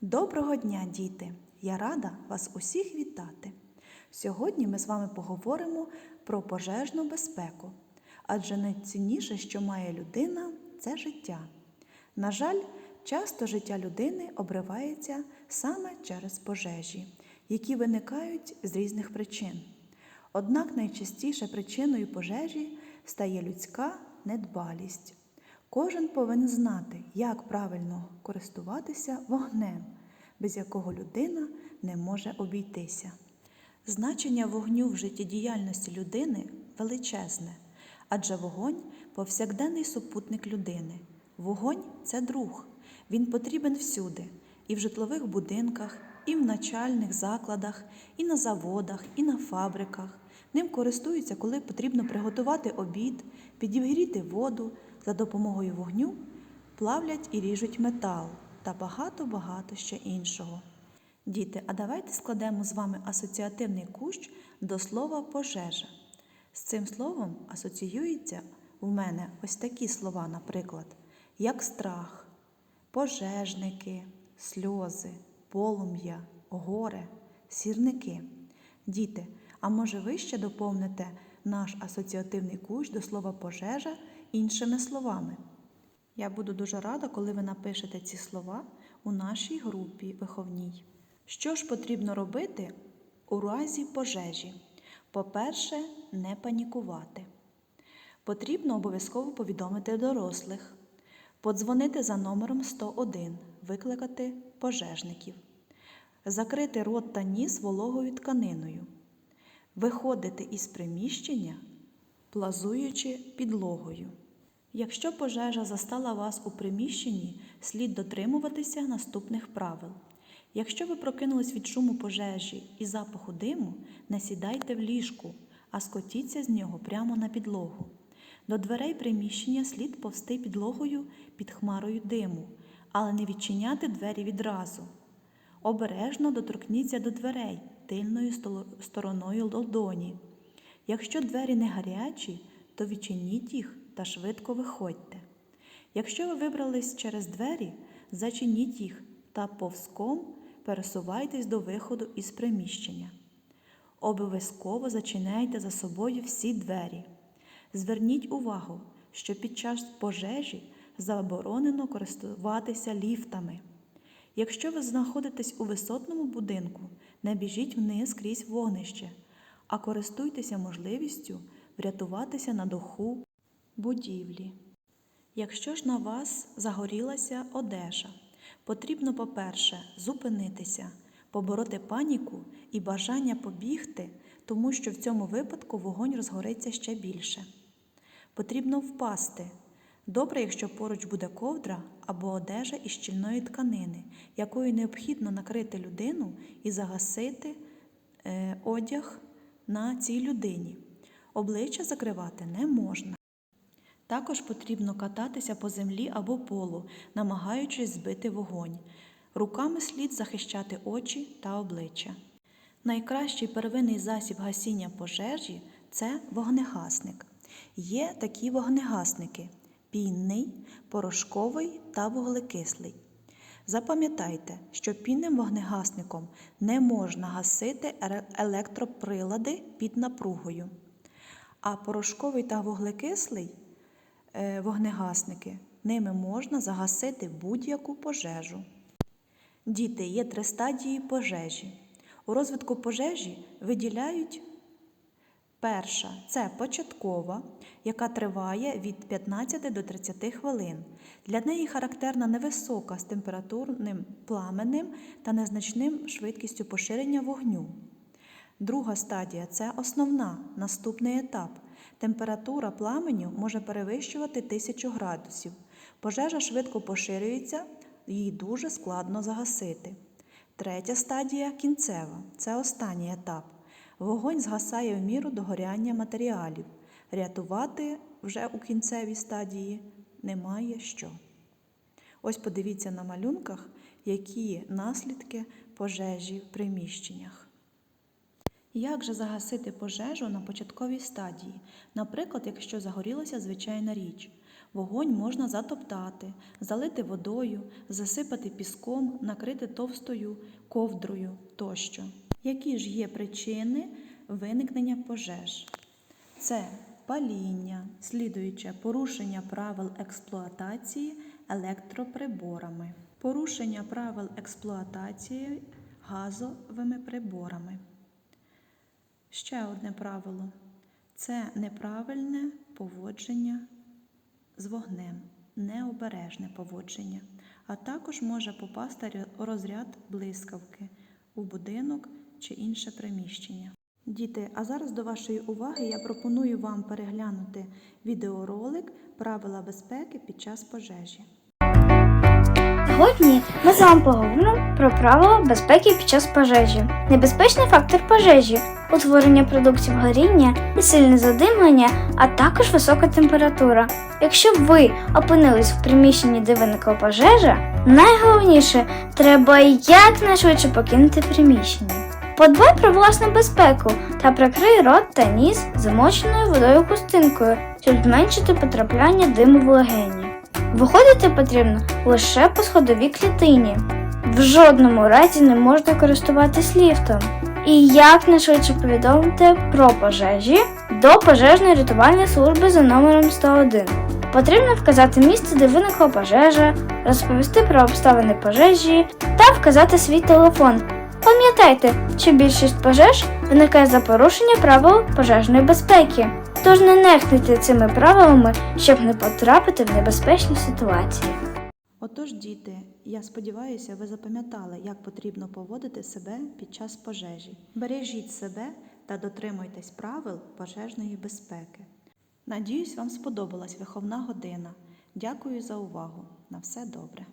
Доброго дня, діти! Я рада вас усіх вітати. Сьогодні ми з вами поговоримо про пожежну безпеку, адже найцінніше, що має людина, це життя. На жаль, часто життя людини обривається саме через пожежі, які виникають з різних причин. Однак найчастіше причиною пожежі стає людська недбалість. Кожен повинен знати, як правильно користуватися вогнем, без якого людина не може обійтися. Значення вогню в життєдіяльності людини величезне, адже вогонь повсякденний супутник людини. Вогонь це друг. Він потрібен всюди, і в житлових будинках, і в начальних закладах, і на заводах, і на фабриках. Ним користуються, коли потрібно приготувати обід, підігріти воду, за допомогою вогню плавлять і ріжуть метал та багато-багато ще іншого. Діти, а давайте складемо з вами асоціативний кущ до слова пожежа. З цим словом асоціюються у мене ось такі слова, наприклад, як страх, пожежники, сльози, полум'я, горе, сірники. Діти, а може ви ще доповните наш асоціативний кущ до слова пожежа іншими словами? Я буду дуже рада, коли ви напишете ці слова у нашій групі виховній. Що ж потрібно робити у разі пожежі? По-перше, не панікувати. Потрібно обов'язково повідомити дорослих, подзвонити за номером 101, викликати пожежників, закрити рот та ніс вологою тканиною, виходити із приміщення, плазуючи підлогою. Якщо пожежа застала вас у приміщенні, слід дотримуватися наступних правил. Якщо ви прокинулись від шуму пожежі і запаху диму, не сідайте в ліжку, а скотіться з нього прямо на підлогу. До дверей приміщення слід повсти підлогою під хмарою диму, але не відчиняти двері відразу. Обережно доторкніться до дверей тильною стороною ладоні. Якщо двері не гарячі, то відчиніть їх та швидко виходьте. Якщо ви вибрались через двері, зачиніть їх та повзком пересувайтесь до виходу із приміщення. Обов'язково зачиняйте за собою всі двері. Зверніть увагу, що під час пожежі заборонено користуватися ліфтами. Якщо ви знаходитесь у висотному будинку, не біжіть вниз крізь вогнище, а користуйтеся можливістю врятуватися на духу будівлі. Якщо ж на вас загорілася одежа, потрібно, по-перше, зупинитися, побороти паніку і бажання побігти, тому що в цьому випадку вогонь розгориться ще більше. Потрібно впасти. Добре, якщо поруч буде ковдра або одежа із щільної тканини, якою необхідно накрити людину і загасити е, одяг на цій людині. Обличчя закривати не можна. Також потрібно кататися по землі або полу, намагаючись збити вогонь. Руками слід захищати очі та обличчя. Найкращий первинний засіб гасіння пожежі це вогнегасник. Є такі вогнегасники пінний, порошковий та вуглекислий. Запам'ятайте, що пінним вогнегасником не можна гасити електроприлади під напругою, а порошковий та вуглекислий Е, вогнегасники. Ними можна загасити будь-яку пожежу. Діти є три стадії пожежі. У розвитку пожежі виділяють перша це початкова, яка триває від 15 до 30 хвилин. Для неї характерна невисока з температурним пламенем та незначним швидкістю поширення вогню. Друга стадія це основна, наступний етап. Температура пламеню може перевищувати 1000 градусів. Пожежа швидко поширюється, її дуже складно загасити. Третя стадія кінцева це останній етап. Вогонь згасає в міру догоряння матеріалів. Рятувати вже у кінцевій стадії немає що. Ось подивіться на малюнках, які наслідки пожежі в приміщеннях. Як же загасити пожежу на початковій стадії? Наприклад, якщо загорілася звичайна річ, Вогонь можна затоптати, залити водою, засипати піском, накрити товстою ковдрою тощо. Які ж є причини виникнення пожеж? Це паління, слідуюче порушення правил експлуатації електроприборами, порушення правил експлуатації газовими приборами. Ще одне правило це неправильне поводження з вогнем, необережне поводження, а також може попасти розряд блискавки у будинок чи інше приміщення. Діти, а зараз до вашої уваги я пропоную вам переглянути відеоролик Правила безпеки під час пожежі. Сьогодні ми з вами поговоримо про правила безпеки під час пожежі. Небезпечний фактор пожежі утворення продуктів горіння і сильне задимлення, а також висока температура. Якщо ви опинились в приміщенні, де виникла пожежа, найголовніше треба якнайшвидше покинути приміщення. Подбай про власну безпеку та прикрий рот та ніс замоченою водою хустинкою, щоб зменшити потрапляння диму в легені. Виходити потрібно лише по сходовій клітині. В жодному разі не можна користуватись ліфтом. І якнайшвидше повідомити про пожежі до пожежної рятувальної служби за номером 101. Потрібно вказати місце, де виникла пожежа, розповісти про обставини пожежі та вказати свій телефон. Пам'ятайте, що більшість пожеж виникає за порушення правил пожежної безпеки. Тож не нехтуйте цими правилами, щоб не потрапити в небезпечні ситуації. Отож, діти, я сподіваюся, ви запам'ятали, як потрібно поводити себе під час пожежі. Бережіть себе та дотримуйтесь правил пожежної безпеки. Надіюсь, вам сподобалась виховна година. Дякую за увагу. На все добре.